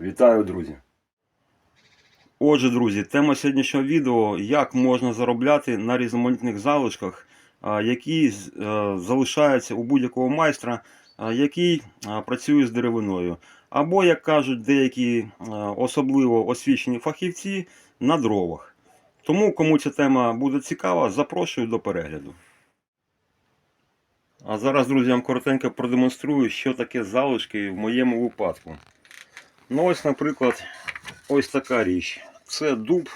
Вітаю, друзі! Отже, друзі, тема сьогоднішнього відео як можна заробляти на різноманітних залишках, які е, залишаються у будь-якого майстра, який працює з деревиною. Або, як кажуть деякі е, особливо освічені фахівці, на дровах. Тому, кому ця тема буде цікава, запрошую до перегляду. А зараз, друзі, я вам коротенько продемонструю, що таке залишки в моєму випадку. Ну, ось, наприклад, ось така річ. Це дуб.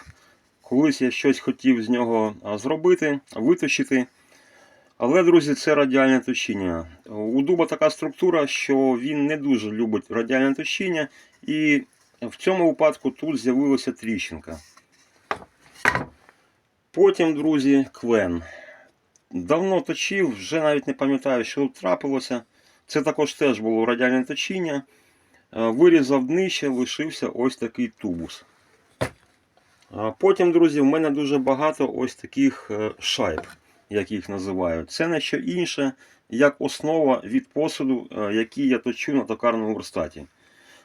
Колись я щось хотів з нього зробити, виточити. Але, друзі, це радіальне точіння. У дуба така структура, що він не дуже любить радіальне точіння, і в цьому випадку тут з'явилася тріщинка. Потім, друзі, клен. Давно точив, вже навіть не пам'ятаю, що трапилося. Це також теж було радіальне точіння. Е, Вирізав днище, лишився ось такий тубус. Потім, друзі, в мене дуже багато ось таких е, шайб, як їх називають. Це не що інше, як основа від посуду, е, який я точу на токарному верстаті.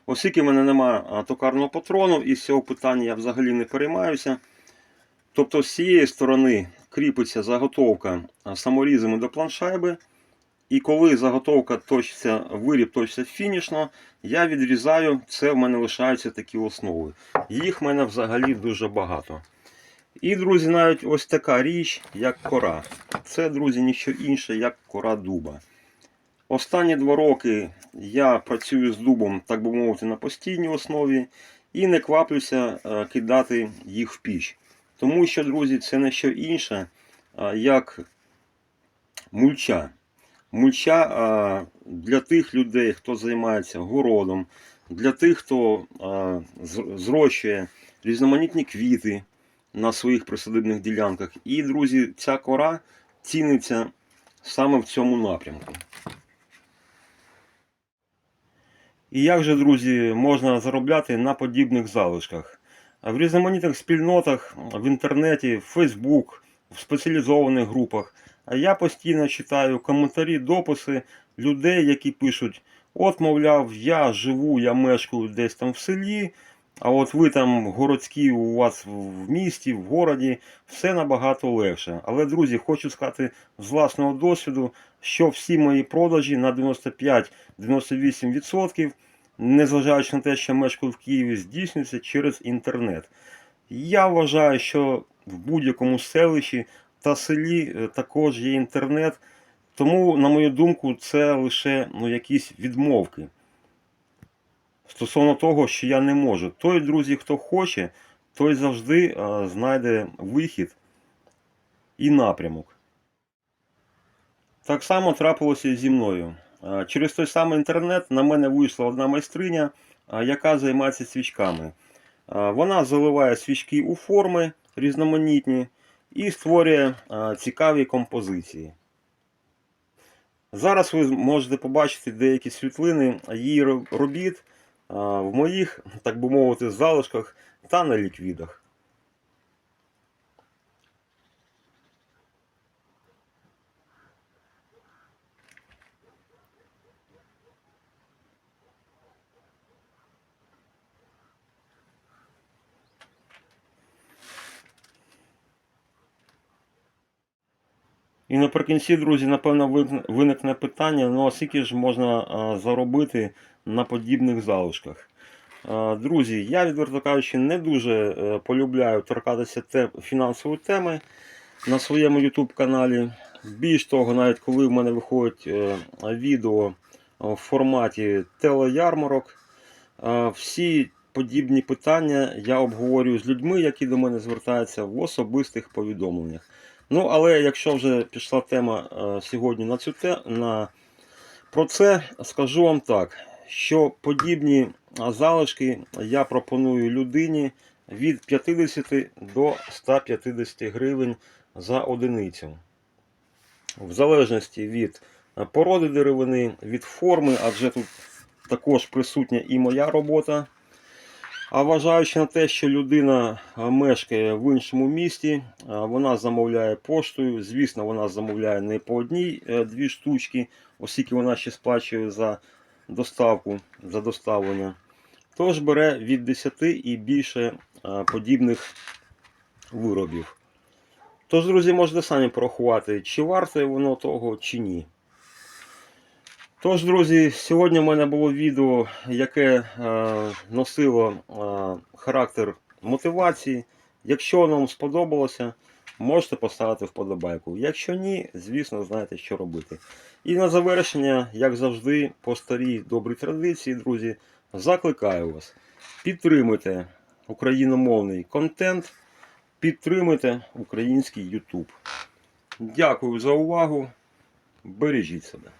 Оскільки в мене немає токарного патрону, і з цього питання я взагалі не переймаюся. Тобто з цієї сторони кріпиться заготовка саморізами до планшайби. І коли заготовка точиться, виріб точиться фінішно, я відрізаю, це в мене лишаються такі основи. Їх в мене взагалі дуже багато. І, друзі, навіть ось така річ, як кора. Це, друзі, ніщо інше, як кора дуба. Останні два роки я працюю з дубом, так би мовити, на постійній основі і не кваплюся е, кидати їх в піч. Тому що, друзі, це не що інше, як мульча. Мульча для тих людей, хто займається городом, для тих, хто зрощує різноманітні квіти на своїх присадибних ділянках. І, друзі, ця кора ціниться саме в цьому напрямку. І як же, друзі, можна заробляти на подібних залишках? В різноманітних спільнотах, в інтернеті, в Facebook, в спеціалізованих групах. А я постійно читаю коментарі, дописи людей, які пишуть: от, мовляв, я живу, я мешкаю десь там в селі, а от ви там городські, у вас в місті, в городі, все набагато легше. Але, друзі, хочу сказати з власного досвіду, що всі мої продажі на 95-98%, незважаючи на те, що мешкаю в Києві, здійснюються через інтернет. Я вважаю, що в будь-якому селищі та селі е, також є інтернет. Тому, на мою думку, це лише ну, якісь відмовки. Стосовно того, що я не можу. Той, друзі, хто хоче, той завжди е, знайде вихід і напрямок. Так само трапилося зі мною. Е, Через той самий інтернет на мене вийшла одна майстриня, яка займається свічками. Вона заливає свічки у форми різноманітні і створює е, цікаві композиції. Зараз ви можете побачити деякі світлини її робіт в моїх, так би мовити, залишках та на ліквідах. І наприкінці, друзі, напевно, виникне- питання: ну а скільки ж можна заробити на подібних залишках? Друзі, я, відверто кажучи, не дуже е, полюбляю торкатися фінансової теми на своєму YouTube каналі. Більш того, навіть коли в мене виходить е, відео в форматі телеярмарок, е, всі подібні питання я обговорюю з людьми, які до мене звертаються в особистих повідомленнях. Ну, але якщо вже пішла тема е, сьогодні на цю те, на про це, скажу вам так, що подібні залишки я пропоную людині від 50 до 150 гривень за одиницю. В залежності від е, породи деревини, від форми, адже тут також присутня і моя робота. А вважаючи на те, що людина мешкає в іншому місті, вона замовляє поштою. Звісно, вона замовляє не по одній е, дві штучки, оскільки вона ще сплачує за доставку, за доставлення. Тож бере від 10 і більше е, подібних виробів. Тож, друзі, можете самі порахувати, чи варте воно того, чи ні. Тож, друзі, сьогодні в мене було відео, яке е, носило е, характер мотивації. Якщо воно вам сподобалося, можете поставити вподобайку. Якщо ні, звісно, знаєте, що робити. І на завершення, як завжди, по старій добрій традиції, друзі, закликаю вас. Підтримуйте україномовний контент, підтримуйте український YouTube. Дякую за увагу. Бережіть себе.